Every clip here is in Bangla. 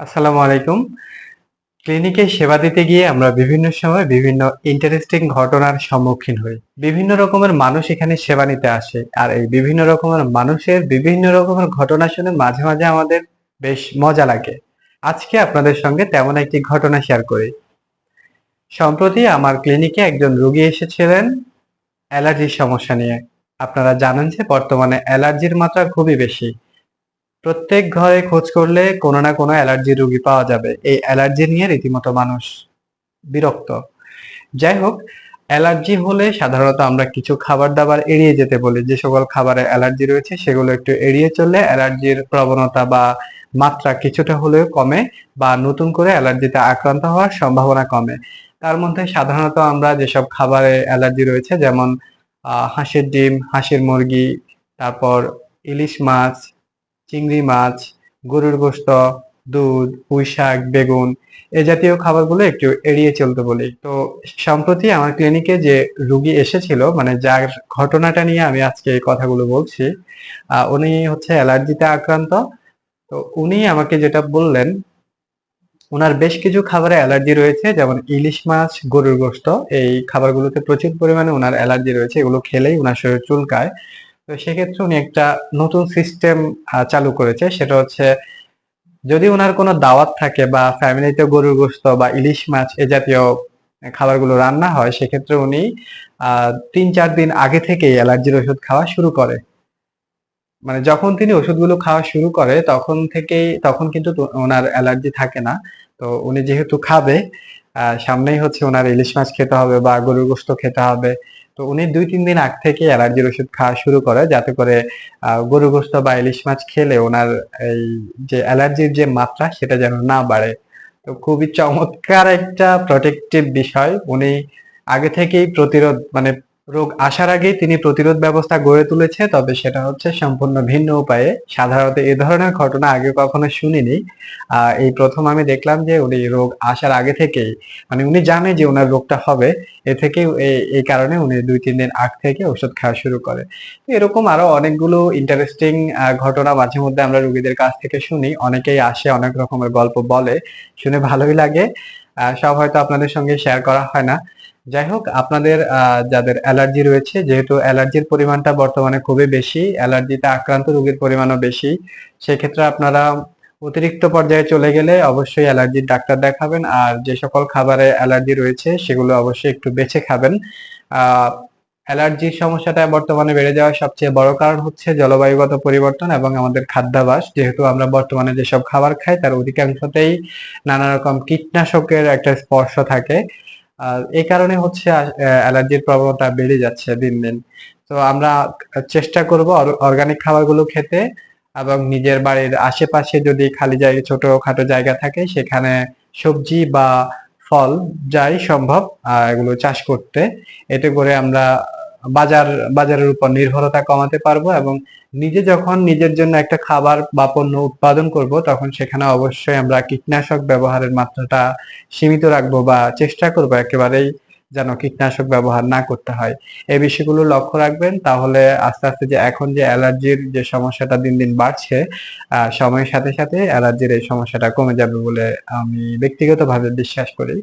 আসসালামু আলাইকুম। ক্লিনিকে সেবা দিতে গিয়ে আমরা বিভিন্ন সময় বিভিন্ন ইন্টারেস্টিং ঘটনার সম্মুখীন হই। বিভিন্ন রকমের মানুষ এখানে সেবা নিতে আসে। আর এই বিভিন্ন রকমের মানুষের বিভিন্ন রকমের ঘটনা শুনে মাঝে মাঝে আমাদের বেশ মজা লাগে। আজকে আপনাদের সঙ্গে তেমন একটি ঘটনা শেয়ার করি। সম্প্রতি আমার ক্লিনিকে একজন রোগী এসেছিলেন অ্যালার্জির সমস্যা নিয়ে। আপনারা জানেন যে বর্তমানে অ্যালার্জির মাত্রা খুবই বেশি। প্রত্যেক ঘরে খোঁজ করলে কোনো না কোনো অ্যালার্জি রোগী পাওয়া যাবে। এই অ্যালার্জি নিয়ে রীতিমতো মানুষ বিরক্ত। যাই হোক, অ্যালার্জি হলে সাধারণত আমরা কিছু খাবার দাবার এড়িয়ে যেতে বলি। যে সকল খাবারে অ্যালার্জি রয়েছে, সেগুলো একটু এড়িয়ে চললে অ্যালার্জির প্রবণতা বা মাত্রা কিছুটা হলেও কমে বা নতুন করে অ্যালার্জিতে আক্রান্ত হওয়ার সম্ভাবনা কমে। তার মধ্যে সাধারণত আমরা যেসব খাবারে অ্যালার্জি রয়েছে, যেমন হাঁসের ডিম, হাঁসের মুরগি, তারপর ইলিশ মাছ চিংড়ি মাছ, গরুর গোশত দুধ, পুঁই শাক, বেগুন এ জাতীয় খাবারগুলো একটু এড়িয়ে চলতে বলি। তো সম্প্রতি আমার ক্লিনিকে যে রুগী এসেছিল মানে যার ঘটনাটা নিয়ে আমি আজকে এই কথাগুলো বলছি উনি হচ্ছে অ্যালার্জিতে আক্রান্ত। তো উনি আমাকে যেটা বললেন ওনার বেশ কিছু খাবারে অ্যালার্জি রয়েছে, যেমন ইলিশ মাছ, গরুর গোশত এই খাবারগুলোতে প্রচুর পরিমাণে ওনার অ্যালার্জি রয়েছে, এগুলো খেলেই ওনার শরীর চুলকায়। তো সেক্ষেত্রে উনি একটা নতুন সিস্টেম চালু করেছে। সেটা হচ্ছে, যদি ওনার কোনো দাওয়াত থাকে বা ফ্যামিলিতে গরুর গোস্ত বা ইলিশ মাছ এ জাতীয় খাবারগুলো রান্না হয়, সেক্ষেত্রে উনি তিন চার দিন আগে থেকেই অ্যালার্জির ওষুধ খাওয়া শুরু করে। মানে যখন তিনি ওষুধগুলো খাওয়া শুরু করে, তখন থেকেই, তখন কিন্তু ওনার অ্যালার্জি থাকে না। তো উনি যেহেতু খাবে সামনেই হচ্ছে ওনার ইলিশ মাছ খেতে হবে বা গরুর গোস্ত খেতে হবে। তো উনি দুই তিন দিন আগ থেকে অ্যালার্জির ওষুধ খাওয়া শুরু করে যাতে করে আহ, গোস্ত বা ইলিশ মাছ খেলে ওনার এই যে অ্যালার্জির যে মাত্রা সেটা যেন না বাড়ে। তো খুবই চমৎকার একটা প্রোটেক্টিভ বিষয়। উনি আগে থেকেই প্রতিরোধ মানে রোগ আসার আগেই তিনি প্রতিরোধ ব্যবস্থা গড়ে তুলেছে, তবে সেটা হচ্ছে সম্পূর্ণ ভিন্ন উপায়ে। সাধারণত এ ধরনের ঘটনা আগে কখনো শুনিনি। এই প্রথম আমি দেখলাম যে উনি রোগ আসার আগে থেকেই মানে উনি জানে যে ওনার রোগটা হবে, এ থেকে এই কারণে উনি দুই, তিন দিন আগ থেকে ওষুধ খাওয়া শুরু করে। এরকম আরও অনেকগুলো ইন্টারেস্টিং ঘটনা মাঝে মধ্যে আমরা রোগীদের কাছ থেকে শুনি। অনেকেই আসে, অনেক রকমের গল্প বলে, শুনে ভালোই লাগে। সব হয়তো আপনাদের সঙ্গে শেয়ার করা হয় না। যাই হোক, আপনাদের যাদের অ্যালার্জি রয়েছে, যেহেতু অ্যালার্জির পরিমাণটা বর্তমানে খুবই বেশি, অ্যালার্জিতে আক্রান্ত রোগীর পরিমাণও বেশি, সেক্ষেত্রে আপনারা অতিরিক্ত পর্যায়ে চলে গেলে অবশ্যই অ্যালার্জির ডাক্তার দেখাবেন, আর যে সকল খাবারে অ্যালার্জি রয়েছে, সেগুলো অবশ্যই একটু বেছে খাবেন। অ্যালার্জির সমস্যাটা বর্তমানে বেড়ে যাওয়ার সবচেয়ে বড় কারণ হচ্ছে জলবায়ুগত পরিবর্তন এবং আমাদের খাদ্যাভাস। যেহেতু আমরা বর্তমানে যেসব খাবার খাই, তার অধিকাংশতেই নানা রকম কীটনাশকের একটা স্পর্শ থাকে। আর এই কারণে হচ্ছে অ্যালার্জির প্রবণতা বেড়ে যাচ্ছে দিন দিন। তো আমরা চেষ্টা করব অর্গানিক খাবারগুলো খেতে এবং নিজের বাড়ির আশেপাশে যদি খালি জায়গা ছোট খাটো জায়গা থাকে, সেখানে সবজি বা ফল যাই সম্ভব এগুলো চাষ করতে। এতে করে আমরা বাজার, বাজারের উপর নির্ভরতা কমাতে পারব এবং নিজে যখন নিজের জন্য একটা খাবার বা পণ্য উৎপাদন করব, তখন সেখানে অবশ্যই আমরা কীটনাশক ব্যবহারের মাত্রাটা সীমিত রাখব বা চেষ্টা করব একেবারেই যেন কীটনাশক ব্যবহার না করতে হয়। এই বিষয়গুলো লক্ষ্য রাখবেন, তাহলে আস্তে আস্তে যে এখন যে অ্যালার্জির যে সমস্যাটা দিন দিন বাড়ছে সময়ের সাথে সাথে অ্যালার্জির এই সমস্যাটা কমে যাবে বলে আমি ব্যক্তিগতভাবে বিশ্বাস করি।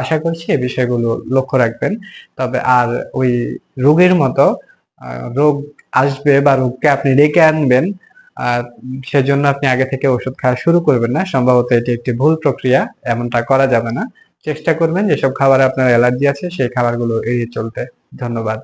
আশা করছি এই বিষয়গুলো লক্ষ্য রাখবেন। তবে আর ওই রোগের মতো রোগ আসবে বা রোগকে আপনি ডেকে আনবেন সেজন্য আপনি আগে থেকে ওষুধ খাওয়া শুরু করবেন না। সম্ভবত এটি একটি ভুল প্রক্রিয়া, এমনটা করা যাবে না। চেষ্টা করবেন যেসব খাবারে আপনার অ্যালার্জি আছে সেই খাবারগুলো এড়িয়ে চলতে। ধন্যবাদ।